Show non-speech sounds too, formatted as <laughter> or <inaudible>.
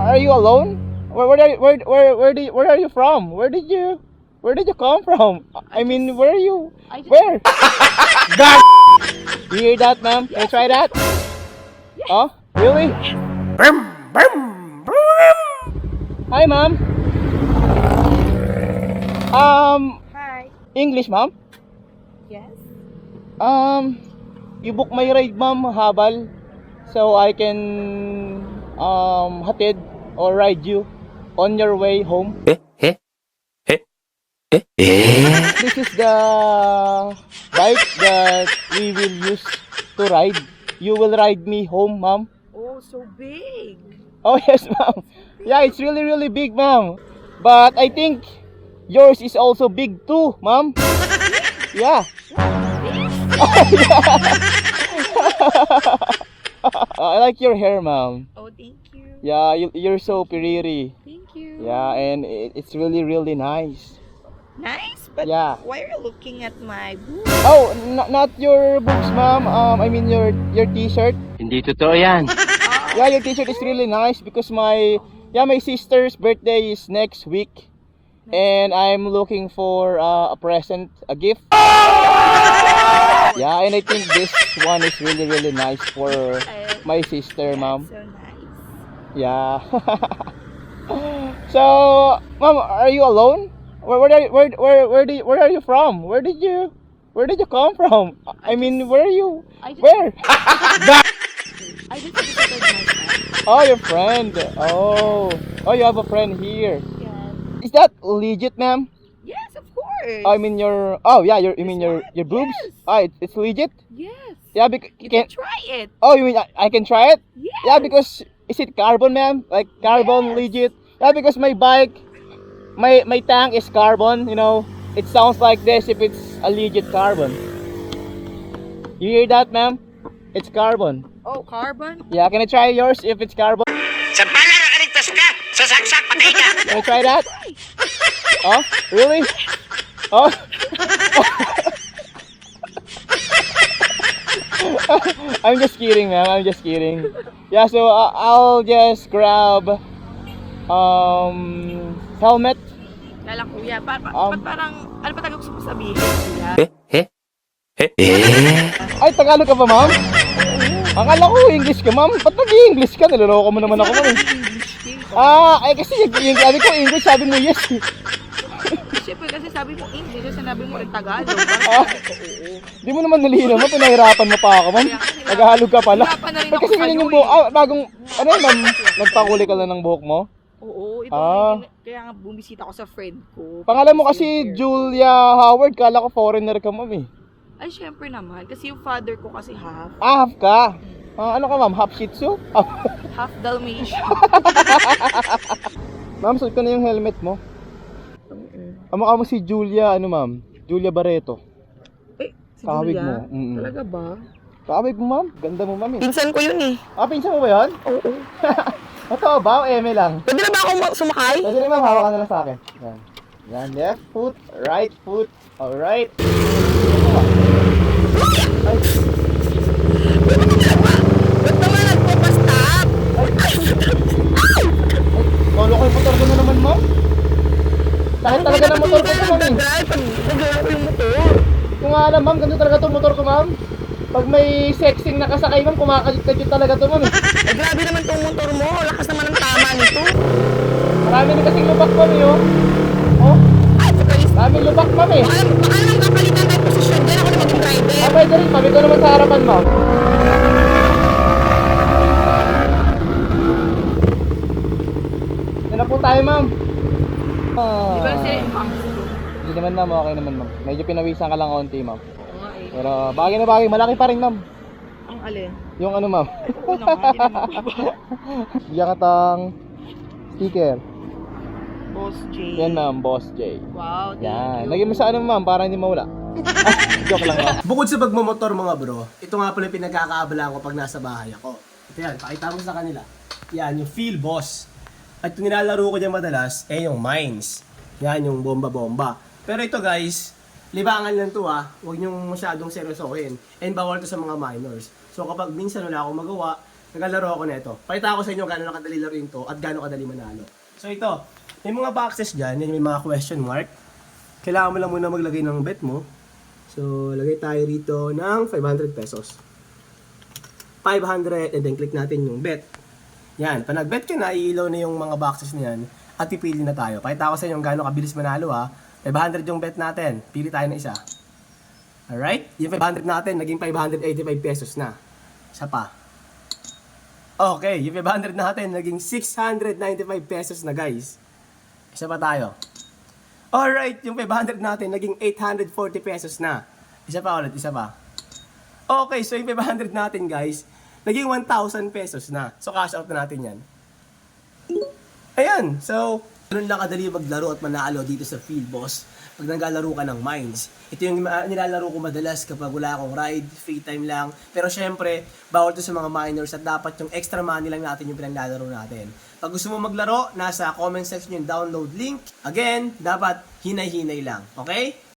Are you alone? Where where are, where where where did where are you from? Where did you where did you come from? I mean, where are you? I just- Where? <laughs> God. You hear that, ma'am? Can I try that? Oh, really? Hi, ma'am. Um, Hi. English, ma'am. Yes? Um, you book my ride, ma'am, habal, so I can um hatid or ride you on your way home. Eh? Eh? Eh? Eh? Eh? This is the bike that we will use to ride. You will ride me home, ma'am. Oh, so big. Oh <laughs> yes, ma'am. Yeah, it's really really big, ma'am. But I think yours is also big too, ma'am. <laughs> Yeah. <laughs> I like your hair, ma'am. Oh. Yeah, you, you're so piriri. Thank you. Yeah, and it, it's really really nice. Nice, but Yeah. why are you looking at my boob? Oh, n- not your boobs, ma'am. Um, I mean your your t-shirt. Hindi totoo yan. <laughs> Yeah, your t-shirt is really nice because my yeah my sister's birthday is next week, and I'm looking for uh, a present, a gift. Yeah, and I think this one is really really nice for <laughs> my sister, ma'am. So nice. Yeah. <laughs> so, mom, are you alone? Where where are you, where where where, did, where are you from? Where did you where did you come from? I mean, where are you? I just, Where? <laughs> I just visited my friend. Oh, your friend. Oh, oh, you have a friend here. Yes. Is that legit, ma'am? Yes, of course. I mean your. Oh yeah, your. You mean your your boobs? Yes. Ah, it, it's legit. yes. Yeah, because You can. can try it. Oh, you mean I, I can try it? Yes. Yeah, because is it carbon, ma'am? Like carbon Yes. legit? Yeah, because my bike, my my tank is carbon. You know, it sounds like this if it's a legit carbon. You hear that, ma'am? It's carbon. Oh, carbon? Yeah, can I try yours if it's carbon? Sa bala nakaligtas ka! Sa saksak, patay ka! Can I try that? <laughs> Oh, really? Oh. <laughs> <laughs> I'm just kidding, ma'am. I'm just kidding. Yeah, so uh, I'll just grab um helmet. Kala kuya, pa, pa, Um, ba't parang, ano pa tayo gusto mo sabihin, kuya? <laughs> Ay, Tagalog ka ba, ma'am? Akala ko English ka, ma'am. Ba't nag-English ka? Niloloko mo naman ako, ma'am. eh. English. Ah, ay kasi yung, yung sabi ko English, sabi mo yes. eh. Sabi mo English, kasi sinabi mo rin Tagalog. <laughs> Ah. Di mo naman nalinaw mo, pinahirapan mo pa ako, ma'am. Naghahalog ka pala. Hirapan na rin Ba't ako kasi ganyan yung eh. buhok? Ah, bagong, ano yun, ma'am? Nagpakuli ka lang ng buhok mo? Oo, ito Ah. nga, kaya nga bumisita ako sa friend ko. Pangalan mo kasi. Julia Howard. Kala ko foreigner ka, ma'am eh. Ay, syempre naman. Kasi yung father ko kasi half. Ah, half ka. Ah, ano ka, ma'am? Half Shih Tzu? Ah, Half Dalmatian. <laughs> ma'am, suot ko na yung helmet mo. Ang mukha mo si Julia, ano ma'am? Julia Barreto. eh, si Kawig Julia? mo. Mm-mm. Talaga ba? Kawig mo, ma'am. Ganda mo, ma'am eh. Pinsan ko yun eh. Ah, pinsan mo ba yun? Oo. <laughs> Totoo ba? O eme lang? Pwede na ba ako ma- sumakay? Pwede naman, hawakan na lang sa akin. Yan. Yan, left foot, right foot. Alright. Ay, Ba't naman nagpo-stop? kolo ko yung motor ko na naman, ma'am. Dahil talaga ng motor ko to, ma'am. eh. Nag-drive, yung motor. Kung nga alam, ma'am, ganito talaga to motor ko, ma'am. Pag may sexing nakasakay, ma'am, kumakajit-kajit talaga to, ma'am. eh. Grabe naman tong motor mo. Lakas naman ang tama nito. Marami din kasing lubak, ma'am, eh, oh. Oh, Ay, surprise. marami lubak, ma'am, eh. Baka, baka naman kapalitan tayo posisyon. Diyan ako na maging driver. Ah, pwede rin, ma'am. Ito naman sa harapan, ma'am. Yan na po tayo, ma'am. Ko? Hindi naman, ma'am. Okay naman, ma'am. Medyo pinawisan ka lang konti, ma'am. Oo nga eh. Pero bagay na bagay. Malaki pa rin, ma'am. Ang alin? Yung ano, ma'am. Na nga, naman. <laughs> Bigyan ka tang sticker. Boss J. Yan, ma'am. Boss J. Wow, thank Yan. you. Lagyan mo sa ano, ma'am, para hindi mawala. Joke lang, ma'am. Bukod sa pagmamotor mga bro, ito nga pala yung pinagkakaabalahan ko pag nasa bahay ako. Ito yan, pakita mo sa kanila. Yan, yung Feel Boss. At yung nilalaro ko dyan madalas, eh yung Mines. Yan, yung bomba-bomba. Pero ito guys, libangan lang to ah. Huwag niyong masyadong seryosohin. And bawal to sa mga minors. So kapag minsan wala akong magawa, naglalaro ako na ito. Pakita ko sa inyo gano'n kadali laruin to at gano'n kadali manalo. So ito, may mga boxes dyan, yan may mga question mark. Kailangan mo lang muna maglagay ng bet mo. So, lagay tayo rito ng 500 pesos. 500 and then click natin yung bet. Yan, pag nag-bet ka na, iilaw na yung mga boxes na yan at pipili na tayo. Pakita ko sa inyo kung gaano kabilis manalo ha. 500 yung bet natin. Pili tayo ng isa. Alright? Yung 500 natin, naging 585 pesos na. Isa pa. Okay, yung 500 natin, naging 695 pesos na guys. Isa pa tayo. Alright, yung 500 natin, naging 840 pesos na. Isa pa ulit, isa pa. Okay, so yung 500 natin guys, naging 1,000 pesos na. So cash out na natin yan. Ayan, so, ganun lang kadali maglaro at manalo dito sa Field Boss pag naglalaro ka ng Mines. Ito yung nilalaro ko madalas kapag wala akong ride, free time lang. Pero syempre, bawal to sa mga minors at dapat yung extra money lang natin yung pinaglalaro natin. Pag gusto mo maglaro, nasa comment section yung download link. Again, dapat hinay-hinay lang. Okay?